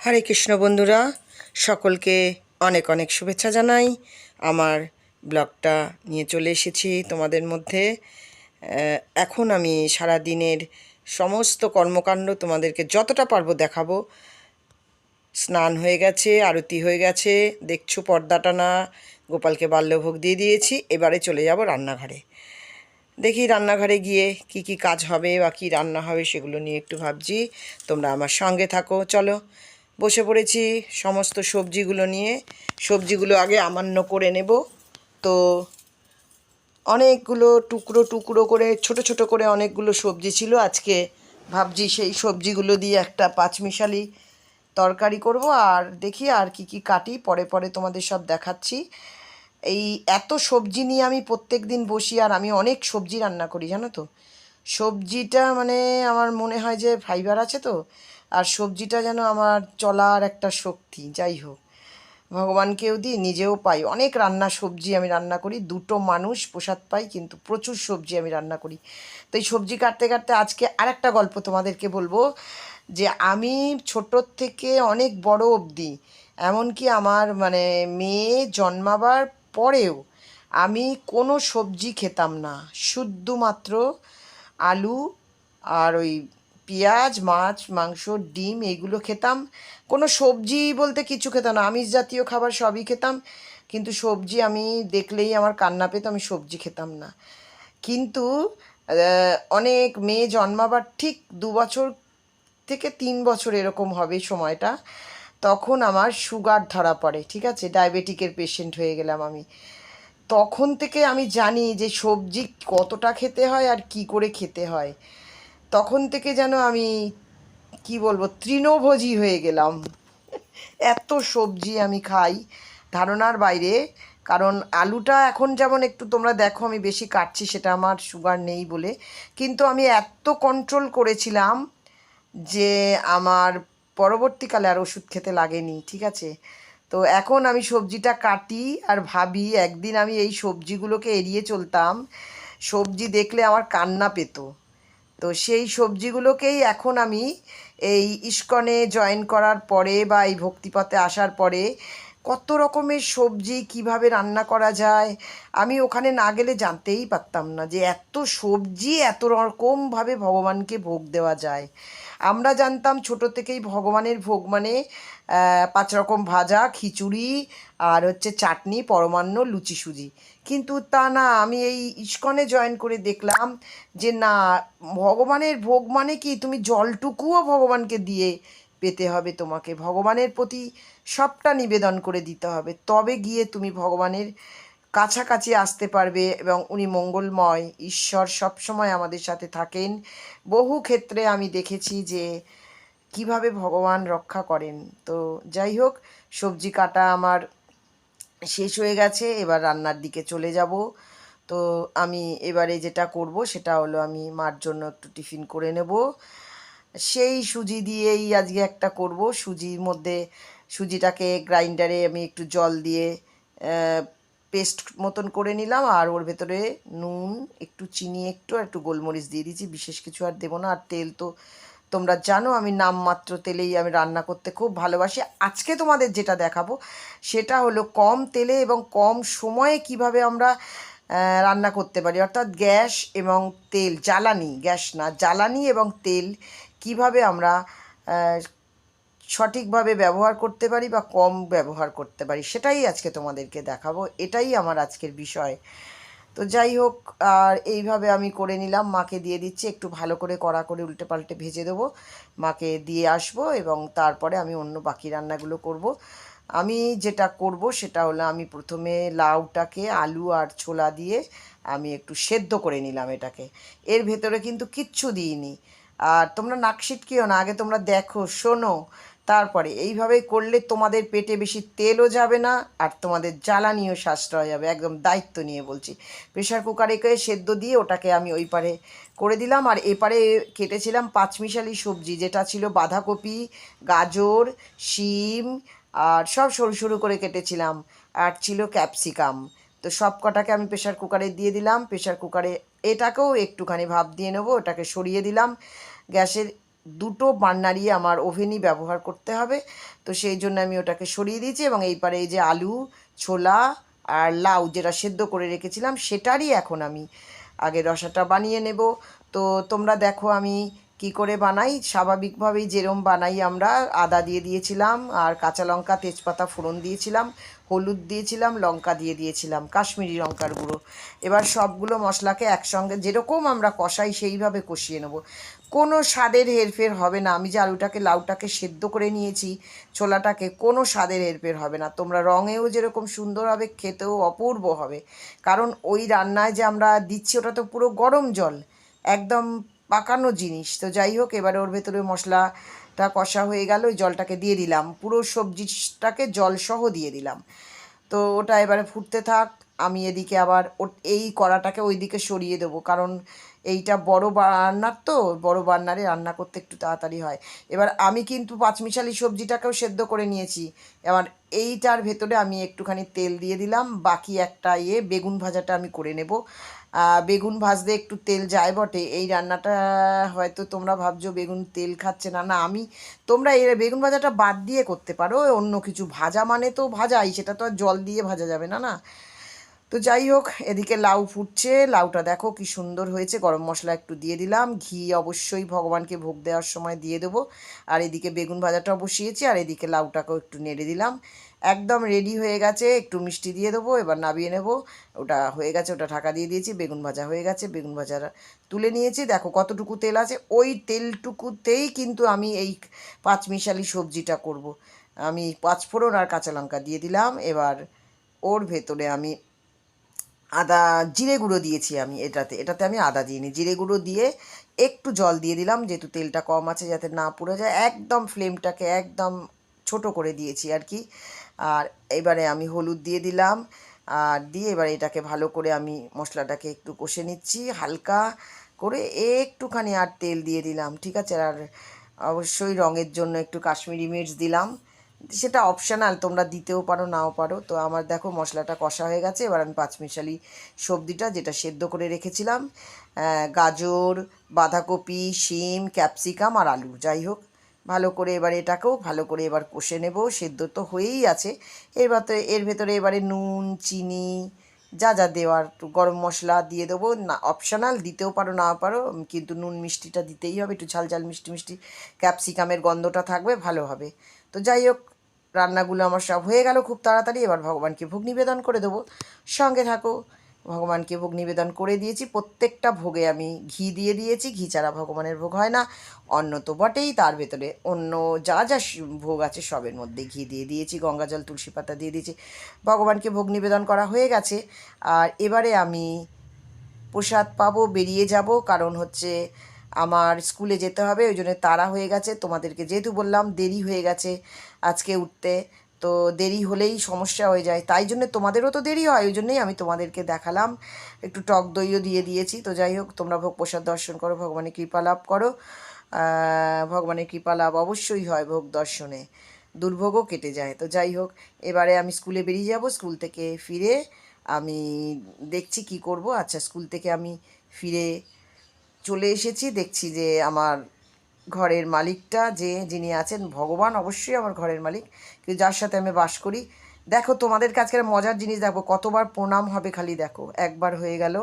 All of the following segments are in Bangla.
হরে কৃষ্ণ বন্ধুরা, সকলকে অনেক অনেক শুভেচ্ছা জানাই। আমার ব্লগটা নিয়ে চলে এসেছি তোমাদের মধ্যে। এখন আমি সারা দিনের সমস্ত কর্মকাণ্ড তোমাদেরকে যতটা পারব দেখাবো। স্নান হয়ে গেছে, আরতি হয়ে গেছে, দেখছ পর্দাটা না, গোপালকে বাল্যভোগ দিয়ে দিয়েছি, এবারে চলে যাব রান্নাঘরে। দেখি রান্নাঘরে গিয়ে কি কি কাজ হবে বা কী রান্না হবে সেগুলো নিয়ে একটু ভাবছি। তোমরা আমার সঙ্গে থাকো, চলো। বসে পড়েছি সমস্ত সবজিগুলো নিয়ে। সবজিগুলো আগে আমান্য করে নেব। তো অনেকগুলো টুকরো টুকরো করে, ছোট ছোট করে অনেকগুলো সবজি ছিল। আজকে ভাবছি সেই সবজিগুলো দিয়ে একটা পাঁচমিশালি তরকারি করব আর দেখি আর কি কি কাটি। পরে পরে তোমাদের সব দেখাচ্ছি। এই এত সবজি নিয়ে আমি প্রত্যেক দিন বসি আর আমি অনেক সবজি রান্না করি, জানো তো? সবজিটা মানে আমার মনে হয় যে ফাইবার আছে তো। আর সবজিটা যেন আমার চলার একটা শক্তি, যাই হোক। ভগবানকেও দিই, নিজেও পাই। অনেক রান্না সবজি আমি রান্না করি, দুটো মানুষ প্রসাদ পাই, কিন্তু প্রচুর সবজি আমি রান্না করি। তো এই সবজি কাটতে কাটতে আজকে আরেকটা গল্প তোমাদেরকে বলব, যে আমি ছোটোর থেকে অনেক বড় অবধি, এমনকি আমার মানে মেয়ে জন্মাবার পরেও আমি কোনো সবজি খেতাম না। শুধুমাত্র আলু আর ওই পেঁয়াজ, মাছ, মাংস, ডিম এইগুলো খেতাম। কোনো সবজি বলতে কিছু খেতাম না। আমিষ জাতীয় খাবার সবই খেতাম। কিন্তু সবজি আমি দেখলেই আমার কান্না পেত, আমি সবজি খেতাম না। কিন্তু অনেক মেয়ে জন্মাবার ঠিক দু বছর থেকে তিন বছর এরকম হবে সময়টা। তখন আমার সুগার ধরা পড়ে, ঠিক আছে? ডায়াবেটিকের পেশেন্ট হয়ে গেলাম আমি। তখন থেকে আমি জানি যে সবজি কতটা খেতে হয় আর কি করে খেতে হয়। তখন থেকে যেন আমি, কি বলব, তৃণভোজী হয়ে গেলাম। এত সবজি আমি খাই ধারণার বাইরে, কারণ আলুটা এখন যেমন একটু তোমরা দেখো আমি বেশি কাটছি, সেটা আমার সুগার নেই বলে। কিন্তু আমি এত কন্ট্রোল করেছিলাম যে আমার পরবর্তীকালে আর ওষুধ খেতে লাগেনি, ঠিক আছে? তো এখন আমি সবজিটা কাটি আর ভাবি একদিন আমি এই সবজিগুলোকে এড়িয়ে চলতাম। সবজি দেখলে আমার কান্না পেতো। তো সেই সবজিগুলোকেই এখন আমি এই ইস্কনে জয়েন করার পরে বা এই ভক্তিপথে আসার পরে কত রকমের সবজি কীভাবে রান্না করা যায়, আমি ওখানে না গেলে জানতেই পারতাম না যে এত সবজি এত রকমভাবে ভগবানকে ভোগ দেওয়া যায়। আমরা জানতাম ছোট থেকেই ভগবানের ভোগ মানে পাঁচ রকম ভাজা, খিচুড়ি আর হচ্ছে চাটনি, পরমান্ন লুচি সুজি। কিন্তু তা না, আমি এই ইস্কনে জয়েন করে দেখলাম যে না, ভগবানের ভোগ মানে কি? তুমি জলটুকুও ভগবানকে দিয়ে পেতে হবে তোমাকে। ভগবানের প্রতি সবটা নিবেদন করে দিতে হবে। তবে গিয়ে তুমি ভগবানের কাছাকাছি আসতে পারবে এবং উনি মঙ্গলময়, ঈশ্বর সবসময় আমাদের সাথে থাকেন। বহু ক্ষেত্রে আমি দেখেছি যে কীভাবে ভগবান রক্ষা করেন। তো যাই হোক, সবজি কাটা আমার শেষ হয়ে গেছে, এবার রান্নার দিকে চলে যাব। তো আমি এবারে যেটা করব, সেটা হলো আমি মার জন্য একটু টিফিন করে নেব। সেই সুজি দিয়েই আজকে একটা করব। সুজির মধ্যে, সুজিটাকে গ্রাইন্ডারে আমি একটু জল দিয়ে পেস্ট মতন করে নিলাম। আর ওর ভেতরে নুন, একটু চিনি একটু, আর একটু গোলমরিচ দিয়ে দিয়েছি। বিশেষ কিছু আর দেবো না। আর তেল তো তোমরা জানো আমি নামমাত্র তেলেই আমি রান্না করতে খুব ভালোবাসি। আজকে তোমাদের যেটা দেখাবো, সেটা হলো কম তেলে এবং কম সময়ে কীভাবে আমরা রান্না করতে পারি। অর্থাৎ গ্যাস এবং তেল, জ্বালানি, গ্যাস না, জ্বালানি এবং তেল কীভাবে আমরা সঠিকভাবে ব্যবহার করতে পারি বা কম ব্যবহার করতে পারি, সেটাই আজকে তোমাদেরকে দেখাবো। এটাই আমার আজকের বিষয়। তো যাই হোক, আর এইভাবে আমি করে নিলাম। মাকে দিয়ে দিচ্ছি, একটু ভালো করে কড়া করে উল্টে পাল্টে ভেজে দেবো। মাকে দিয়ে আসব এবং তারপরে আমি অন্য বাকি রান্নাগুলো করব। আমি যেটা করব সেটা হলো, আমি প্রথমে লাউটাকে, আলু আর ছোলা দিয়ে আমি একটু সেদ্ধ করে নিলাম এটাকে। এর ভেতরে কিন্তু কিচ্ছু দিইনি। আর তোমরা নাক সিটকিও না, আগে তোমরা দেখো, শোনো। তারপরে এইভাবে করলে তোমাদের পেটে বেশি তেলও যাবে না আর তোমাদের জ্বালানিও সাশ্রয় হবে। একদম দায়িত্ব নিয়ে বলছি। প্রেশার কুকারে করে সেদ্ধ দিয়ে ওটাকে আমি ওই পারে করে দিলাম। আর এপারে কেটেছিলাম পাঁচমিশালি সবজি, যেটা ছিল বাঁধাকপি, গাজর, শিম আর সব সরু সরু করে কেটেছিলাম। আর ছিল ক্যাপসিকাম। তো সব কটাকে আমি প্রেশার কুকারে দিয়ে দিলাম। প্রেশার কুকারে এটাকেও একটুখানি ভাপ দিয়ে নেব, ওটাকে সরিয়ে দিলাম। গ্যাসের দুটো বার্নারই আমার ওভেনই ব্যবহার করতে হবে। তো সেই জন্য আমি ওটাকে সরিয়ে দিয়েছি এবং এই পারে এই যে আলু, ছোলা আর লাউ যেটা সেদ্ধ করে রেখেছিলাম সেটারই এখন আমি আগে রসাটা বানিয়ে নেব। তো তোমরা দেখো আমি কি করে বানাই? স্বাভাবিকভাবেই যেরম বানাই আমরা, আদা দিয়ে দিয়েছিলাম আর কাঁচা লঙ্কা, তেজপাতা ফোড়ন দিয়েছিলাম, হলুদ দিয়েছিলাম, লঙ্কা দিয়ে দিয়েছিলাম, কাশ্মীরি লঙ্কার গুঁড়ো। এবার সবগুলো মশলাকে একসঙ্গে যেরকম আমরা কষাই সেইভাবে কষিয়ে নেব। কোনো স্বাদের হেরফের হবে না। আমি যে আলুটাকে, লাউটাকে সেদ্ধ করে নিয়েছি, ছোলাটাকে, কোনো স্বাদের হেরফের হবে না। তোমরা রঙেও যেরকম সুন্দর হবে, খেতেও অপূর্ব হবে। কারণ ওই রান্নায় যে আমরা দিচ্ছি, ওটা তো পুরো গরম জল। একদম পাকানো জিনিস। তো যাই হোক, এবারে ওর ভেতরে মশলাটা কষা হয়ে গেল, ওই জলটাকে দিয়ে দিলাম। পুরো সবজিটাকে জলসহ দিয়ে দিলাম। তো ওটা এবারে ফুটতে থাক, আমি এদিকে আবার এই কড়াটাকে ওইদিকে সরিয়ে দেবো। কারণ এইটা বড় বার্নার তো, বড় বার্নারে রান্না করতে একটু তাড়াতাড়ি হয়। এবার আমি কিন্তু পাঁচমিশালি সবজিটাকেও সেদ্ধ করে নিয়েছি। এবার এইটার ভেতরে আমি একটুখানি তেল দিয়ে দিলাম। বাকি একটা ইয়ে বেগুন ভাজাটা আমি করে নেব। বেগুন ভাজতে একটু তেল যায় বটে। এই রান্নাটা হয়তো তোমরা ভাবছ, বেগুন তেল খাচ্ছে না। না, আমি, তোমরা এই বেগুন ভাজাটা বাদ দিয়ে করতে পারো। অন্য কিছু ভাজা মানে তো ভাজাই, সেটা তো আর জল দিয়ে ভাজা যাবে না না? তো যাই হোক, এদিকে লাউ ফুটছে। লাউটা দেখো কি সুন্দর হয়েছে। গরম মশলা একটু দিয়ে দিলাম। ঘি অবশ্যই ভগবানকে ভোগ দেওয়ার সময় দিয়ে দেবো। আর এদিকে বেগুন ভাজাটাও বসিয়েছি। আর এদিকে লাউটাকেও একটু নেড়ে দিলাম। একদম রেডি হয়ে গেছে। একটু মিষ্টি দিয়ে দেবো, এবার নাবিয়ে নেব। ওটা হয়ে গেছে, ওটা ঢাকা দিয়ে দিয়েছি। বেগুন ভাজা হয়ে গেছে। বেগুন ভাজা তুলে নিয়েছি। দেখো কতটুকু তেল আছে। ওই তেলটুকুতেই কিন্তু আমি এই পাঁচমিশালি সবজিটা করব। আমি পাঁচফোড়ন আর কাঁচা লঙ্কা দিয়ে দিলাম। এবার ওর ভেতরে আমি আদা জিরে গুঁড়ো দিয়েছি আমি এটাতে। এটাতে আমি আদা দিইনি জিরে গুঁড়ো দিয়ে একটু জল দিয়ে দিলাম, যেহেতু তেলটা কম আছে যাতে না পুড়ে যায়। একদম ফ্লেমটাকে একদম ছোট করে দিয়েছি আর কি। আর এবারে আমি হলুদ দিয়ে দিলাম। আর দিয়ে এবারে এটাকে ভালো করে আমি মশলাটাকে একটু কষে নিচ্ছি, হালকা করে একটুখানি আর তেল দিয়ে দিলাম, ঠিক আছে? আর অবশ্যই রঙের জন্য একটু কাশ্মীরি মির্চ দিলাম। সেটা অপশনাল তোমরা দিতেও পারো, নাও পারো। তো আমার দেখো মশলাটা কষা হয়ে গেছে, এবার আমি পাঁচমিশালি সবজিটা যেটা সেদ্ধ করে রেখেছিলাম। গাজর, বাঁধাকপি, শিম, ক্যাপসিকাম আর আলু, যাই হোক। ভালো করে এবার এটাকেও ভালো করে এবার কষে নেব, সেদ্ধ তো হয়েই আছে। এবার তো এর ভেতরে এবারে নুন, চিনি যা যা দেওয়ার গরম মশলা দিয়ে দেবো। না অপশনাল দিতেও পারো না পারো কিন্তু নুন মিষ্টিটা দিতেই হবে, একটু ঝাল ঝাল, মিষ্টি মিষ্টি ক্যাপসিকামের গন্ধটা থাকবে, ভালো হবে। তো যাই হোক, রান্নাগুলো আমার সব হয়ে গেল, খুব তাড়াতাড়ি এবার ভগবানকে ভোগ নিবেদন করে দেবো। সঙ্গে থাকো। ভগবানকে ভোগ নিবেদন করে দিয়েছি। প্রত্যেকটা ভোগে আমি ঘি দিয়ে দিয়েছি। ঘি ছাড়া ভগবানের ভোগ হয় না। অন্ন তো বটেই, তার ভেতরে অন্য যা যা ভোগ আছে সবের মধ্যে ঘি দিয়ে দিয়েছি, গঙ্গা জল, তুলসী পাতা দিয়ে দিয়েছি। ভগবানকে ভোগ নিবেদন করা হয়ে গেছে। আর এবারে আমি প্রসাদ পাবো, বেরিয়ে যাব। কারণ হচ্ছে আমার স্কুলে যেতে হবে, ওই জন্য তাড়া হয়ে গেছে। তোমাদেরকে যেহেতু বললাম, দেরি হয়ে গেছে আজকে উঠতে। তো দেরি হলেই সমস্যা হয়ে যায়। তাই জন্য তোমাদেরও তো দেরি হয়, ওই জন্যই আমি তোমাদেরকে দেখালাম। একটু টক দইও দিয়ে দিয়েছি, তো যাই হোক, তোমরা ভোগ প্রসাদ দর্শন করো, ভগবানের কৃপা লাভ করো। ভগবানের কৃপা লাভ অবশ্যই হয় ভোগ দর্শনে। দুর্ভোগও কেটে যায়, তো যাই হোক, এবারে আমি স্কুলে বেরিয়ে যাব, স্কুল থেকে ফিরে আমি দেখছি কি করব। আচ্ছা স্কুল থেকে আমি ফিরে চলে এসেছি, দেখছি যে আমার ঘরের মালিকটা যে যিনি আছেন, ভগবান অবশ্যই আমার ঘরের মালিক। কিন্তু যার সাথে আমি বাস করি, দেখো তোমাদের কাছে মজার জিনিস দেখো, কতবার প্রণাম হবে খালি দেখো, একবার হয়ে গেল।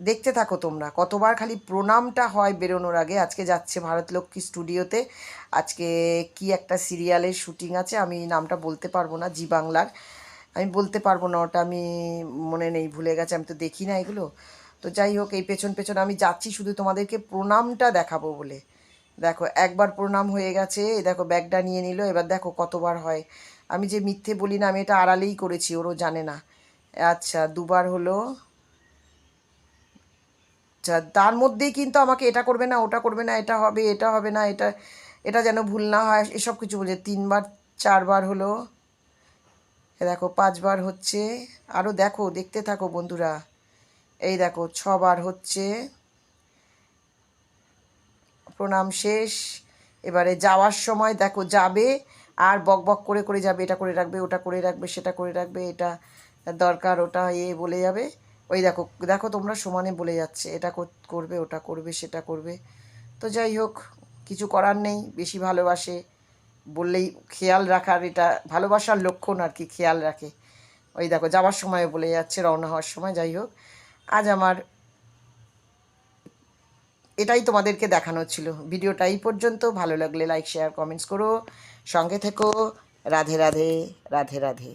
দেখতে থাকো তোমরা, কতবার খালি প্রণামটা হয় বেরোনোর আগে। আজকে যাচ্ছে ভারতলক্ষ্মী স্টুডিওতে, আজকে কি একটা সিরিয়ালের শুটিং আছে, আমি নামটা বলতে পারব না, জি বাংলার। আমি বলতে পারব না, ওটা আমি মনে নেই, ভুলে গেছে, আমি তো দেখি না এগুলো। তো যাই হোক, এই পেছন পেছন আমি যাচ্ছি, শুধু তোমাদেরকে প্রণামটা দেখাবো বলে। দেখো, একবার প্রণাম হয়ে গেছে, এই দেখো ব্যাগটা নিয়ে নিল, এবার দেখো কতবার হয়। আমি যে মিথ্যে বলি না, আমি এটা আড়ালেই করেছি, ওরও জানে না। আচ্ছা দুবার হলো। আচ্ছা তার মধ্যেই কিন্তু আমাকে এটা করবে না, ওটা করবে না, এটা হবে এটা হবে না, এটা এটা যেন ভুল না হয়, এসব কিছু বলছে। তিনবার, চারবার হলো। দেখো, পাঁচবার হচ্ছে। আরও দেখো, দেখতে থাকো বন্ধুরা। এই দেখো, ছবার হচ্ছে। প্রণাম শেষ। এবারে যাওয়ার সময় দেখো যাবে, আর বক বক করে করে যাবে, এটা করে রাখবে, ওটা করে রাখবে, সেটা করে রাখবে, এটা দরকার, ওটা এ বলে যাবে। ওই দেখো দেখো তোমরা সমানে বলে যাচ্ছে, এটা কর- করবে, ওটা করবে, সেটা করবে। তো যাই হোক, কিছু করার নেই, বেশি ভালোবাসে বললেই খেয়াল রাখার এটা, ভালোবাসার লক্ষণ আর কি, খেয়াল রাখে। ওই দেখো, যাওয়ার সময় বলে যাচ্ছে, রওনা হওয়ার সময়, যাই হোক। আজ আমার এটাই তোমাদেরকে দেখানো ছিল। ভিডিওটা এই পর্যন্ত। ভালো লাগলে লাইক শেয়ার কমেন্টস করো। সঙ্গে থেকো। রাধে রাধে রাধে রাধে।